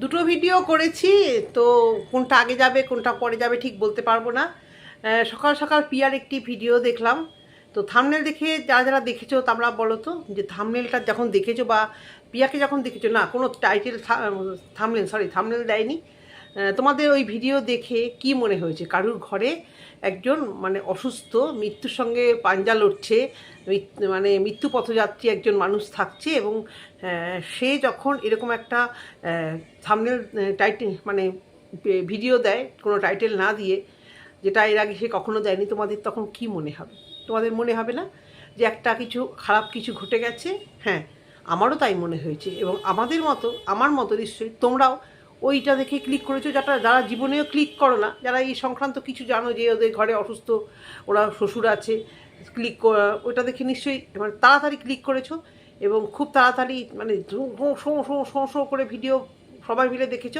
দুটো ভিডিও করেছি, তো কোনটা আগে যাবে, কোনটা পরে যাবে ঠিক বলতে পারব না। সকাল সকাল পিয়ার একটি ভিডিও দেখলাম। তো থামনেল দেখে যারা যারা দেখেছ তোমরা বলো তো, যে থামনেলটা যখন দেখেছ বা পিয়াকে যখন দেখেছ, না, কোনো টাইটেল থামনেল সরি থামনেল দেয়নি। তোমাদের ওই ভিডিও দেখে কি মনে হয়েছে? কারুর ঘরে একজন মানে অসুস্থ, মৃত্যুর সঙ্গে পাঞ্জা লড়ছে মানে মৃত্যু পথযাত্রী একজন মানুষ থাকছে এবং সে যখন এরকম একটা থামনেল টাইটেল মানে ভিডিও দেয়, কোনো টাইটেল না দিয়ে, যেটা এর আগে সে কখনো দেয়নি, তোমাদের তখন কি মনে হবে? তোমাদের মনে হবে না যে একটা কিছু খারাপ কিছু ঘটে গেছে? হ্যাঁ আমারও তাই মনে হয়েছে এবং আমাদের মতো, আমার মতো নিশ্চয়ই তোমরাও ওইটা দেখে ক্লিক করেছ, যারা যারা জীবনেও ক্লিক করো না, যারা এই সংক্রান্ত কিছু জানো যে ওদের ঘরে অসুস্থ, ওরা শ্বশুর আছে ক্লিক ওইটা দেখে নিশ্চয়ই মানে তাড়াতাড়ি ক্লিক করেছ এবং খুব তাড়াতাড়ি মানে শো করে ভিডিও সবাই মিলে দেখেছ।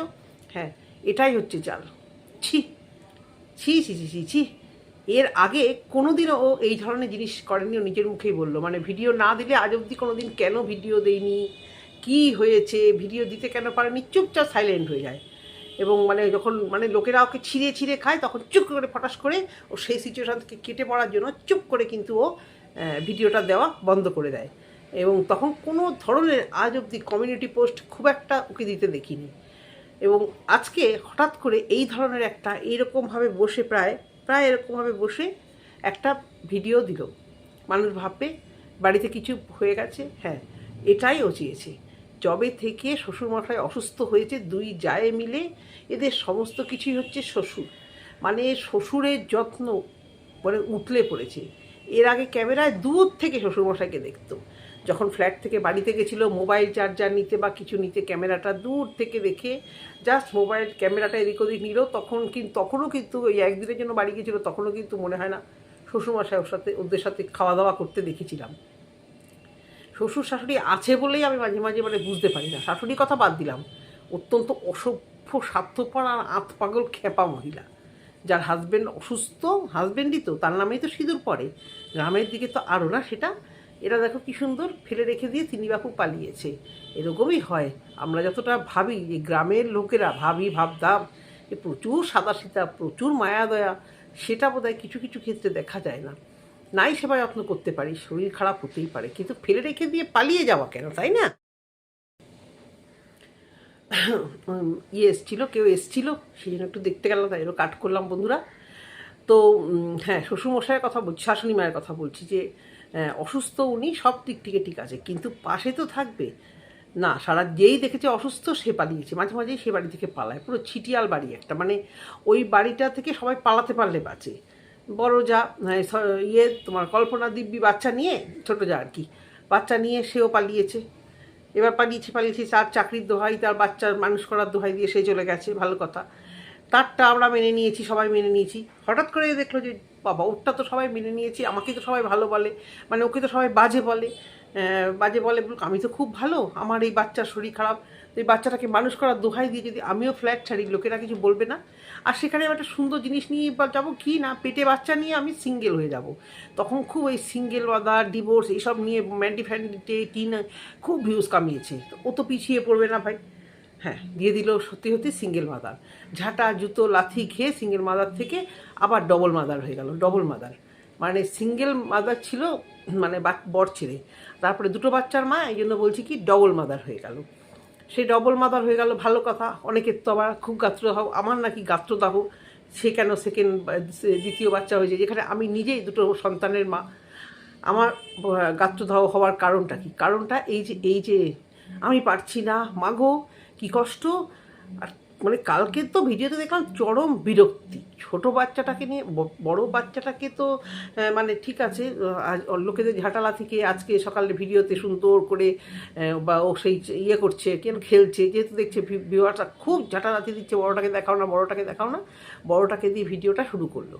হ্যাঁ এটাই হচ্ছে জাল ছি ছি ছি ছি ছি ছি। এর আগে কোনোদিনও ও এই ধরনের জিনিস করেনি, ও নিজের মুখেই বলল। মানে ভিডিও না দিলে আজ অবধি কোনো দিন কেন ভিডিও দেয়নি? কি হয়েছে? ভিডিও দিতে কেন পারেনি? চুপচাপ সাইলেন্ট হয়ে যায়। এবং মানে যখন মানে লোকেরা ওকে ছিঁড়ে ছিঁড়ে খায়, তখন চুপ করে ফটাস করে ও সেই সিচুয়েশান থেকে কেটে পড়ার জন্য চুপ করে কিন্তু ও ভিডিওটা দেওয়া বন্ধ করে দেয়। এবং তখন কোনো ধরনের আজ অবধি কমিউনিটি পোস্ট খুব একটা ওকে দিতে দেখিনি। এবং আজকে হঠাৎ করে এই ধরনের একটা এইরকমভাবে বসে প্রায় প্রায় এরকমভাবে বসে একটা ভিডিও দিল। মানুষ ভাববে, বাড়িতে কিছু হয়ে গেছে? হ্যাঁ এটাই ও চেয়েছে। জবে থেকে শ্বশুরমশাই অসুস্থ হয়েছে, দুই জায়ে মিলে এদের সমস্ত কিছুই হচ্ছে শ্বশুর। মানে শ্বশুরের যত্ন মানে উতলে পড়েছে। এর আগে ক্যামেরায় দূর থেকে শ্বশুরমশাইকে দেখতো। যখন ফ্ল্যাট থেকে বাড়িতে গেছিল, মোবাইল চার্জার নিতে বা কিছু নিতে ক্যামেরাটা দূর থেকে দেখে জাস্ট মোবাইল ক্যামেরাটা এদিক ওদিক নিল, তখন কিন্তু তখনও কিন্তু ওই একদিনের জন্য বাড়ি গেছিল তখনও কিন্তু মনে হয় না শ্বশুরমশাই ওর সাথে, ওদের সাথে খাওয়া দাওয়া করতে দেখেছিলাম। শ্বশুর শাশুড়ি আছে বলেই আমি মাঝে মাঝে মানে বুঝতে পারি না। শাশুড়ির কথা বাদ দিলাম। অত্যন্ত অসভ্য, স্বার্থপর আর আত পাগল খেপা মহিলা। যার হাজবেন্ড অসুস্থ হাজবেন্ডই তো, তার নামেই তো সিঁদুর পড়ে। গ্রামের দিকে তো আরও না সেটা। এরা দেখো কি সুন্দর, ফেলে রেখে দিয়ে তিনি বাপু পালিয়েছে। এরকমই হয়। আমরা যতটা ভাবি যে গ্রামের লোকেরা ভাবি, ভাবতাম যে প্রচুর সাদা সীতা প্রচুর মায়া দয়া সেটা বোধহয় কিছু কিছু ক্ষেত্রে দেখা যায় না। নাই সেবা যত্ন করতে পারি, শরীর খারাপ হতেই পারে, কিন্তু ফেলে রেখে দিয়ে পালিয়ে যাওয়া কেন, তাই না? ইয়ে এসছিল, কেউ এসছিল সেই জন্য একটু দেখতে গেলাম, তাই কাট করলাম বন্ধুরা। তো হ্যাঁ শ্বশুরমশাইয়ের কথা বলছি, শাশুড়ি মায়ের কথা বলছি যে অসুস্থ উনি সব দিক থেকে ঠিক আছে, কিন্তু পাশে তো থাকবে। না, সারা যেই দেখেছে অসুস্থ, সে পালিয়েছে, মাঝে মাঝেই সে বাড়ি থেকে পালায়, পুরো ছিটিয়াল বাড়ি একটা মানে ওই বাড়িটা থেকে সবাই পালাতে পারলে বাঁচে। বড় যা স- ইয়ে তোমার কল্পনা দিব্যি বাচ্চা নিয়ে, ছোট যা আর কি, বাচ্চা নিয়ে সেও পালিয়েছে। এবার পালিয়েছে পালিয়েছে, তার চাকরির দোহাই, তার বাচ্চার মানুষ করার দোহাই দিয়ে সে চলে গেছে, ভালো কথা। তারটা আমরা মেনে নিয়েছি, সবাই মেনে নিয়েছি। হঠাৎ করে দেখল যে, বাবা, ওরটা তো সবাই মেনে নিয়েছি, আমাকে তো সবাই ভালো বলে মানে ওকে তো সবাই বাজে বলে। বাজে বলে আমি তো খুব ভালো, আমার এই বাচ্চার শরীর খারাপ এই বাচ্চাটাকে মানুষ করার দোহাই দিয়ে যদি আমিও ফ্ল্যাট ছাড়ি, লোকেরা কিছু বলবে না। আর সেখানে আমি একটা সুন্দর জিনিস নিয়ে যাব কি না, পেটে বাচ্চা নিয়ে আমি সিঙ্গেল হয়ে যাব। তখন খুব ওই সিঙ্গেল মাদার ডিভোর্স এইসব নিয়ে ম্যান্ডি ফ্যান্ডিতে টিন খুব ভিউজ কামিয়েছে। ও তো পিছিয়ে পড়বে না ভাই। হ্যাঁ দিয়ে দিল সত্যি সত্যি সিঙ্গেল মাদার ঝাঁটা, জুতো, লাথি খেয়ে সিঙ্গেল মাদার থেকে আবার ডবল মাদার হয়ে গেল ডবল মাদার মানে সিঙ্গেল মাদার ছিল মানে বর ছেড়ে তারপরে দুটো বাচ্চার মা এই জন্য বলছি কি ডবল মাদার হয়ে গেল। সেই ডবল মাদার হয়ে গেল, ভালো কথা। অনেকের তো আবার খুব গাত্রদাহ আমার নাকি গাত্রদাহ সে কেন সেকেন্ড দ্বিতীয় বাচ্চা হয়েছে? যেখানে আমি নিজেই দুটো সন্তানের মা। আমার গাত্রদাহ হওয়ার কারণটা কি? কারণটা এই যে এই যে আমি পারছি না। মাগো কি কষ্ট? আর মানে কালকে তো ভিডিওতে দেখলাম চরম বিরক্তি। ছোট বাচ্চাটাকে নিয়ে বড় বাচ্চাটাকে তো মানে ঠিক আছে লোকেদের ঝাঁটালা থেকে আজকে সকালে ভিডিওতে সুন্দর করে বা ও সেই ইয়ে করছে, কেন খেলছে, যেহেতু দেখছে ভিউয়ারটা খুব ঝাঁটালাতি দিচ্ছে, বড়টাকে দেখাও না, বড়টাকে দেখাও না, বড়োটাকে দিয়ে ভিডিওটা শুরু করল।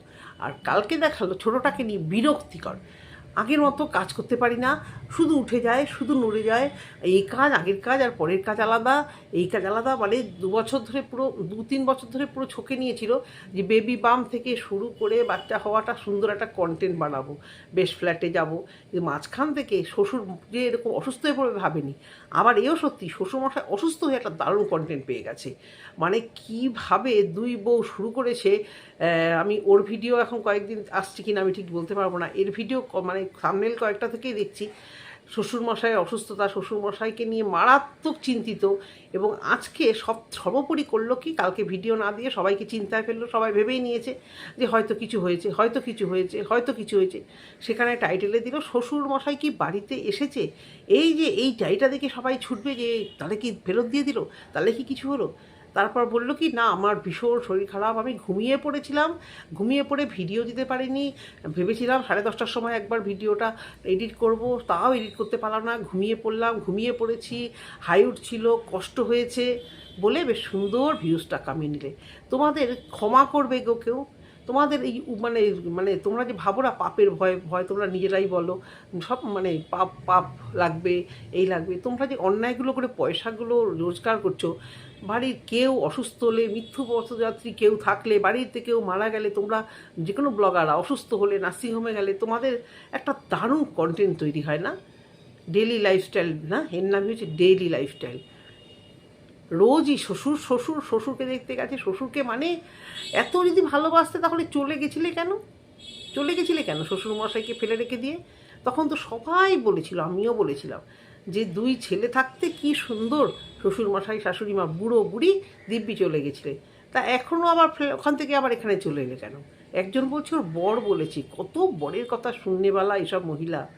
আর কালকে দেখাল ছোটোটাকে নিয়ে বিরক্তিকর। আগের মতো কাজ করতে পারি না। শুধু উঠে যায়, শুধু নড়ে যায়। এই কাজ আগের কাজ আর পরের কাজ আলাদা। এই কাজ আলাদা মানে দু বছর ধরে পুরো, দু তিন বছর ধরে পুরো ছকে নিয়েছিল যে বেবি বাম থেকে শুরু করে বাচ্চা হওয়াটা সুন্দর একটা কন্টেন্ট বানাবো। বেশ ফ্ল্যাটে যাব। মাঝখান থেকে শ্বশুর যে এরকম অসুস্থ হয়ে পড়বে ভাবেনি। আবার এও সত্যি শ্বশুরমশাই অসুস্থ হয়ে একটা দারুণ কন্টেন্ট পেয়ে গেছে। মানে কীভাবে দুই বউ শুরু করেছে আমি ওর ভিডিও এখন কয়েকদিন আসছে কিনা আমি ঠিক বলতে পারব না। এর ভিডিও মানে সামনেল কয়েকটা থেকেই দেখছি। শ্বশুরমশাইয়ের অসুস্থতা, শ্বশুরমশাইকে নিয়ে মারাত্মক চিন্তিত এবং আজকে সব সর্বোপরি করল কি? কালকে ভিডিও না দিয়ে সবাইকে চিন্তায় ফেলল, সবাই ভেবেই নিয়েছে যে হয়তো কিছু হয়েছে, হয়তো কিছু হয়েছে, হয়তো কিছু হয়েছে। সেখানে টাইটেলে দিল, শ্বশুরমশাই কি বাড়িতে এসেছে? এই যে, এই টাইটা দেখে সবাই ছুটবে যে, তাহলে কি ফেরত দিয়ে দিল? তাহলে কি কিছু হলো? তারপর বলল কি, না, আমার ভীষণ শরীর খারাপ, আমি ঘুমিয়ে পড়েছিলাম, ঘুমিয়ে পড়ে ভিডিও দিতে পারিনি। ভেবেছিলাম সাড়ে দশটার সময় একবার ভিডিওটা এডিট করব, তাও এডিট করতে পারলাম না, ঘুমিয়ে পড়লাম, ঘুমিয়ে পড়েছি, হাই উঠছিল, কষ্ট হয়েছে। বলে বেশ সুন্দর ভিউজটা কামিয়ে নিলে। তোমাদের ক্ষমা করবে গো কেউ। তোমাদের এই মানে মানে তোমরা যে ভাবো না পাপের ভয় ভয় তোমরা নিজেরাই বলো। সব মানে পাপ পাপ লাগবে, এই লাগবে। তোমরা যে অন্যায়গুলো করে পয়সাগুলো রোজগার করছ বাড়ির কেউ অসুস্থ হলে মৃত্যু পথযাত্রী কেউ থাকলে, বাড়িতে কেউ মারা গেলে তোমরা যে কোনো ব্লগাররা অসুস্থ হলে নার্সিংহোমে গেলে তোমাদের একটা দারুণ কন্টেন্ট তৈরি হয় না? ডেলি লাইফস্টাইল না? এর নামই হচ্ছে ডেইলি লাইফস্টাইল রোজই শ্বশুর শ্বশুর, শ্বশুরকে দেখতে গেছে, শ্বশুরকে মানে এত যদি ভালোবাসতে তাহলে চলে গেছিলে কেন? চলে গেছিলে কেন শ্বশুর মশাইকে ফেলে রেখে দিয়ে? তখন তো সবাই বলেছিল, আমিও বলেছিলাম। যে দুই ছেলে থাকতে কি সুন্দর? শ্বশুর মশাই শাশুড়ি মা বুড়ো, বুড়ি, দিব্যি চলে গেছিলে। তা এখনও আবার ওখান থেকে আবার এখানে চলে এলে কেন? একজন বলছে, ওর বর বলেছি। কত বরের কথা শুননেবেলা এইসব মহিলা।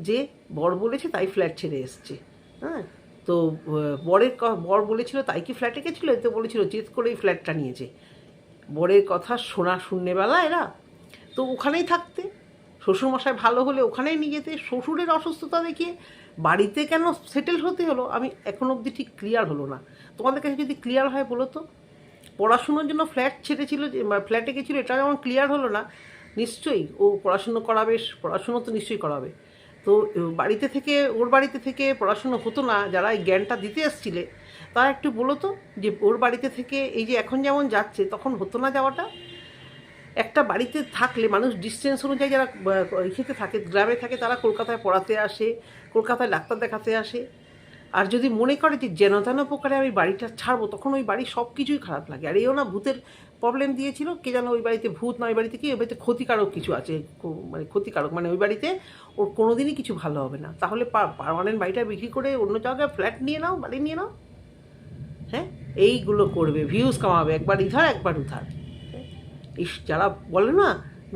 যে বর বলেছে, তাই ফ্ল্যাট ছেড়ে এসছে। হ্যাঁ? তো বরের বর বলেছিল, তাই কি ফ্ল্যাটে গেছিল এ তো বলেছিল, জেদ করেই ফ্ল্যাটটা নিয়েছে। বরের কথা শোনা শুননেবেলা এরা। তো ওখানেই থাকতে। শ্বশুরমশাই ভালো হলে ওখানেই নিয়ে যেতে, শ্বশুরের অসুস্থতা দেখিয়ে বাড়িতে কেন সেটেল হতে হলো? আমি এখনও অবধি ঠিক ক্লিয়ার হলো না। তোমাদের কাছে যদি ক্লিয়ার হয় বলো তো? পড়াশুনোর জন্য ফ্ল্যাট ছেড়েছিল যে ফ্ল্যাটে গেছিল, এটা যেমন ক্লিয়ার হলো না, নিশ্চয়ই ও পড়াশুনো করাবে, পড়াশুনো তো নিশ্চয়ই করাবে। তো বাড়িতে থেকে, ওর বাড়িতে থেকে পড়াশুনো হতো না, যারা এই জ্ঞানটা দিতে এসছিলে, তারা একটু বলো তো যে, ওর বাড়িতে থেকে এই যে এখন যেমন যাচ্ছে, তখন হতো না যাওয়াটা? একটা বাড়িতে থাকলে মানুষ ডিস্টেন্স অনুযায়ী যারা ইসেতে থাকে, গ্রামে থাকে, তারা কলকাতায় পড়াতে আসে, কলকাতায় ডাক্তার দেখাতে আসে। আর যদি মনে করে যে যেন তেন প্রকারে আমি বাড়িটা ছাড়বো, তখন ওই বাড়ির সব কিছুই খারাপ লাগে। আর এও না ভূতের প্রবলেম দিয়েছিল, কে যেন ওই বাড়িতে ভূত না, ওই বাড়িতে কি, ওই বাড়িতে ক্ষতিকারক কিছু আছে মানে ক্ষতিকারক। মানে ওই বাড়িতে ওর কোনো দিনই কিছু ভালো হবে না। তাহলে পারমানেন্ট বাড়িটা বিক্রি করে অন্য জায়গায় ফ্ল্যাট নিয়ে নাও, বাড়ি নিয়ে নাও। হ্যাঁ? এইগুলো করবে ভিউজ কামাবে। একবার ইধার, একবার উধার। ইস, যারা বলে না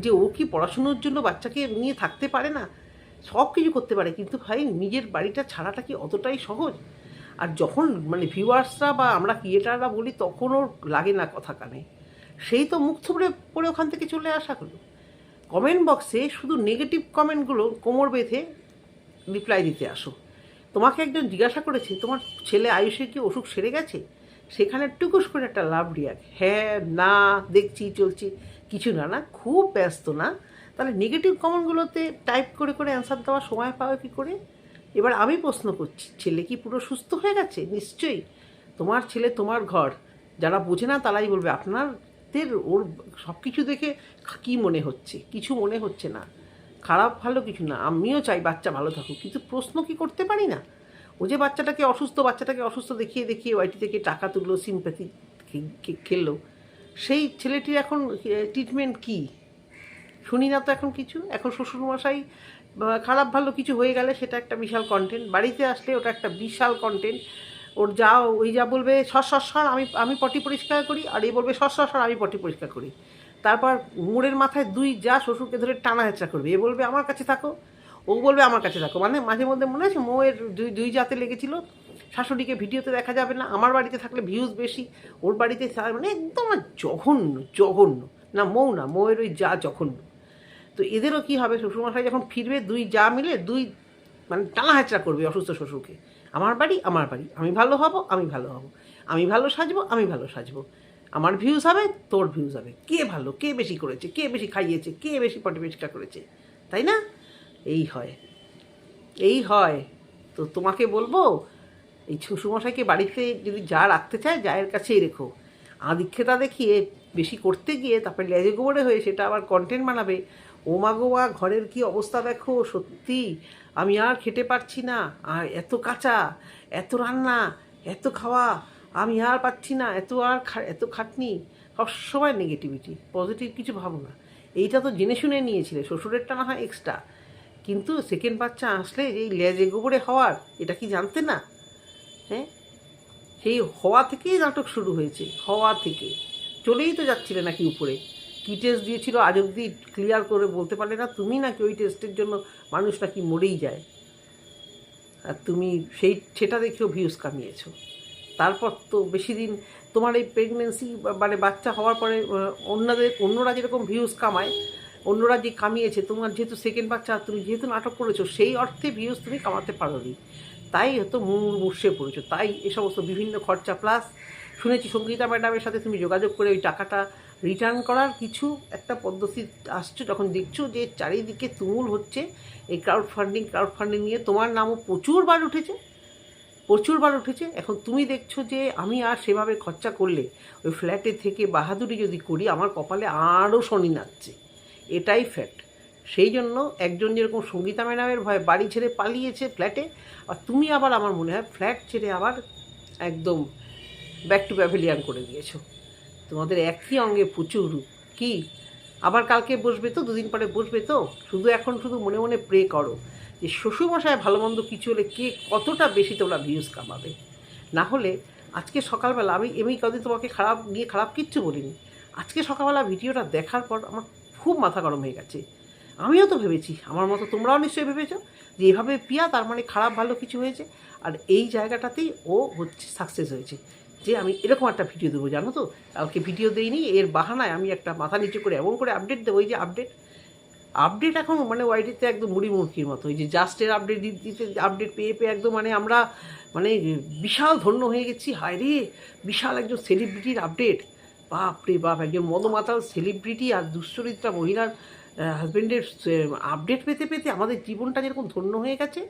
যে ও কি পড়াশুনোর জন্য বাচ্চাকে নিয়ে থাকতে পারে না, সব কিছু করতে পারে, কিন্তু ভাই নিজের বাড়িটা ছাড়াটা কি অতটাই সহজ? আর যখন মানে ভিউয়ার্সরা বা আমরা ক্রিয়েটাররা বলি, তখন ওর লাগে না কথা কানে। সেই তো মুখ থুবড়ে পড়ে ওখান থেকে চলে আসা হলো। কমেন্ট বক্সে শুধু নেগেটিভ কমেন্টগুলো কোমর বেঁধে রিপ্লাই দিতে আসো। তোমাকে একজন জিজ্ঞাসা করেছে, তোমার ছেলে আয়ুষের কি অসুখ সেরে গেছে? সেখানে টুকুস করে একটা লাভ রিয়াক। হ্যাঁ না, দেখছি, চলছি, কিছু না না, খুব ব্যস্ত না। তাহলে নেগেটিভ কমেন্টগুলোতে টাইপ করে করে অ্যান্সার দেওয়ার সময় পাবে কী করে? এবার আমি প্রশ্ন করছি, ছেলে কি পুরো সুস্থ হয়ে গেছে? নিশ্চয়ই। তোমার ছেলে তোমার ঘর। যারা বোঝে না, তারাই বলবে, আপনাদের ওর সব কিছু দেখে কী মনে হচ্ছে? কিছু মনে হচ্ছে না। খারাপ ভালো কিছু না। আমিও চাই বাচ্চা ভালো থাকুক। কিন্তু প্রশ্ন কি করতে পারি না? ও যে বাচ্চাটাকে অসুস্থ বাচ্চাটাকে অসুস্থ দেখিয়ে দেখিয়ে ওয়াইটি থেকে টাকা তুললো সিম্প্যাথি খেললো। সেই ছেলেটির এখন ট্রিটমেন্ট কি? শুনি না তো এখন কিছু। এখন শ্বশুরমশাই খারাপ ভালো কিছু হয়ে গেলে সেটা একটা বিশাল কন্টেন্ট বাড়িতে আসলে ওটা একটা বিশাল কন্টেন্ট ওর যা, ওই যা বলবে, সর সর সর, আমি আমি পটি পরিষ্কার করি। আর এ বলবে, সর সর সর, আমি পটি পরিষ্কার করি। তারপর মোড়ের মাথায় দুই যা শ্বশুরকে ধরে টানা হেঁচড়া করবে। এ বলবে, আমার কাছে থাকো। ও বলবে আমার কাছে থাকো। মানে মাঝে মধ্যে মনে আছে, মোয়ের দুই দুই জাতে লেগেছিল। শাশুড়িকে ভিডিওতে দেখা যাবে না, আমার বাড়িতে থাকলে ভিউজ বেশি, ওর বাড়িতে মানে একদম জঘন্য জঘন্য। না, মৌ না, মৌয়ের ওই যা জঘন্য। তো এদেরও কি হবে? শ্বশুরমশাই যখন ফিরবে, দুই যা মিলে দুই মানে টানা হেঁচড়া করবে অসুস্থ শ্বশুরকে। আমার বাড়ি আমার বাড়ি। আমি ভালো হব, আমি ভালো হব। আমি ভালো সাজবো, আমি ভালো সাজবো। আমার ভিউজ হবে, তোর ভিউজ হবে। কে ভালো? কে বেশি করেছে? কে বেশি খাইয়েছে? কে বেশি পটি করেছে? তাই না? এই হয়। এই হয়। তো তোমাকে বলব, এই শ্বশুরমশাইকে বাড়িতে যদি যা রাখতে চায় যায়ের কাছেই রেখো। আদিক্ষেতা দেখিয়ে বেশি করতে গিয়ে তারপরে লেজে গোবরে হয়ে সেটা আবার কন্টেন্ট বানাবে। ও মা গো ঘরের কি অবস্থা দেখো? সত্যি, আমি আর খেতে পারছি না। আর এত কাঁচা, এত রান্না, এত খাওয়া, আমি আর পাচ্ছি না। এত আর এত খাটনি। সবসময় নেগেটিভিটি পজিটিভ কিছু ভাবো না। এইটা তো জেনে শুনে নিয়েছিলে। শ্বশুরেরটা না হয় এক্সট্রা কিন্তু সেকেন্ড বাচ্চা আসলে এই লেজে গোবরে হওয়ার, এটা কি জানতে না? হ্যাঁ? সেই হওয়া থেকেই নাটক শুরু হয়েছে, হওয়া থেকে। চলেই তো যাচ্ছিলে নাকি উপরে। কী টেস্ট দিয়েছিল আজ অব্দি ক্লিয়ার করে বলতে পারলে না তুমি নাকি ওই টেস্টের জন্য মানুষ নাকি মরেই যায়। আর তুমি সেই, সেটা দেখেও ভিউজ কামিয়েছো। তারপর তো বেশি দিন তোমার এই প্রেগনেন্সি মানে বাচ্চা হওয়ার পরে অন্যদের, অন্যরা যেরকম ভিউজ কামায় অন্যরা যে কামিয়েছে, তোমার যেহেতু সেকেন্ড বাচ্চা, তুমি যেহেতু নাটক করেছ, সেই অর্থে ভিউজ তুমি কামাতে পারোনি। তাই হয়তো মুর মুর্ষে পড়েছো। তাই এ সমস্ত বিভিন্ন খরচা প্লাস শুনেছি সঙ্গীতা ম্যাডামের সাথে তুমি যোগাযোগ করে ওই টাকাটা রিটার্ন করার কিছু একটা পদ্ধতি আসছো যখন দেখছ যে চারিদিকে তুমুল হচ্ছে। এই ক্রাউড ফান্ডিং ক্রাউড ফান্ডিং নিয়ে তোমার নামও প্রচুরবার উঠেছে। প্রচুরবার উঠেছে। এখন তুমি দেখছ যে আমি আর সেভাবে খরচা করলে, ওই ফ্ল্যাটে থেকে বাহাদুরি যদি করি, আমার কপালে আরও শনি নাচছে। এটাই ফ্যাক্ট সেই জন্য একজন যেরকম সঙ্গীতা ম্যাডামের ভয় বাড়ি ছেড়ে পালিয়েছে ফ্ল্যাটে আর তুমি আবার আমার মনে হয় ফ্ল্যাট ছেড়ে আবার একদম ব্যাক টু প্যাভিলিয়ান করে দিয়েছ। তোমাদের একই অঙ্গে প্রচুর কি? আবার কালকে বসবে তো? দুদিন পরে বসবে তো? শুধু এখন শুধু মনে মনে প্রে করো যে শ্বশুরমশায় ভালো মন্দ কিছু হলে কে কতটা বেশি তোমরা ভিউজ কামাবে? না হলে আজকে সকালবেলা আমি এমনি কদিন তোমাকে খারাপ, নিয়ে খারাপ কিচ্ছু বলিনি। আজকে সকালবেলা ভিডিওটা দেখার পর আমার খুব মাথা গরম হয়ে গেছে। আমিও তো ভেবেছি, আমার মতো তোমরাও নিশ্চয়ই ভেবেছো যে এভাবে পিয়া তার মানে খারাপ ভালো কিছু হয়েছে। আর এই জায়গাটাতেই ও হচ্ছে সাকসেস হয়েছে। যে আমি এরকম একটা ভিডিও দেবো, জানো তো? কালকে ভিডিও দেইনি, এর বাহানায় আমি একটা মাথা নিচু করে এমন করে আপডেট দেবো, ওই যে আপডেট আপডেট এখন মানে ওয়াইডিতে একদম মুড়ি মুড়কির মতো, ওই যে জাস্টের আপডেট দিতে আপডেট পেয়ে পেয়ে একদম মানে আমরা মানে বিশাল ধন্য হয়ে গেছি। হায় রে বিশাল একজন সেলিব্রিটির আপডেট বাপ রে বাপ, একজন মদমাতাল সেলিব্রিটি আর দুশ্চরিত্রা মহিলার হাজব্যান্ডের আপডেট পেতে পেতে আমাদের জীবনটা যেরকম ধন্য হয়ে গেছে,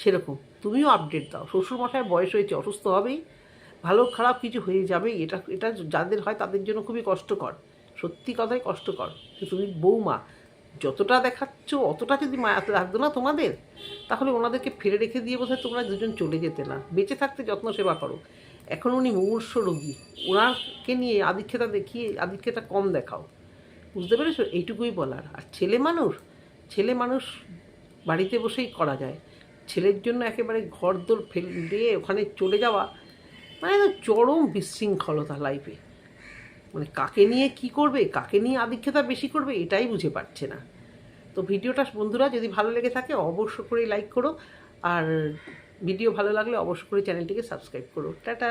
সেরকম। তুমিও আপডেট দাও। শ্বশুরমশায় বয়স হয়েছে, অসুস্থ হবেই। ভালো খারাপ কিছু হয়ে যাবে, এটা এটা যাদের হয় তাদের জন্য খুবই কষ্টকর। সত্যি কথাই কষ্টকর। তুমি বৌমা, যতটা দেখাচ্ছ, অতটা যদি মায়া লাগতো না তোমাদের, তাহলে ওনাদেরকে ফেলে রেখে দিয়ে বোধহয় তোমরা দুজন চলে যেতে না। বেঁচে থাকতে যত্ন সেবা করো। এখন উনি মুমূর্ষ রোগী। ওনাকে নিয়ে আদিক্ষেতা দেখিয়ে, আদিক্ষেতা কম দেখাও। বুঝতে পেরেছ? এইটুকুই বলার। আর ছেলে মানুষ ছেলে মানুষ বাড়িতে বসেই করা যায়। ছেলের জন্য একেবারে ঘর দোর ফেল দিয়ে ওখানে চলে যাওয়া মানে চরম বিশৃঙ্খলতা লাইফে মানে কাকে নিয়ে কি করবে, কাকে নিয়ে আদিক্ষেতা বেশি করবে, এটাই বুঝে পারছে না। তো ভিডিওটা বন্ধুরা, যদি ভালো লেগে থাকে অবশ্য করে লাইক করো। আর ভিডিও ভালো লাগলে অবশ্যই করে চ্যানেলটিকে সাবস্ক্রাইব করো। টাটা!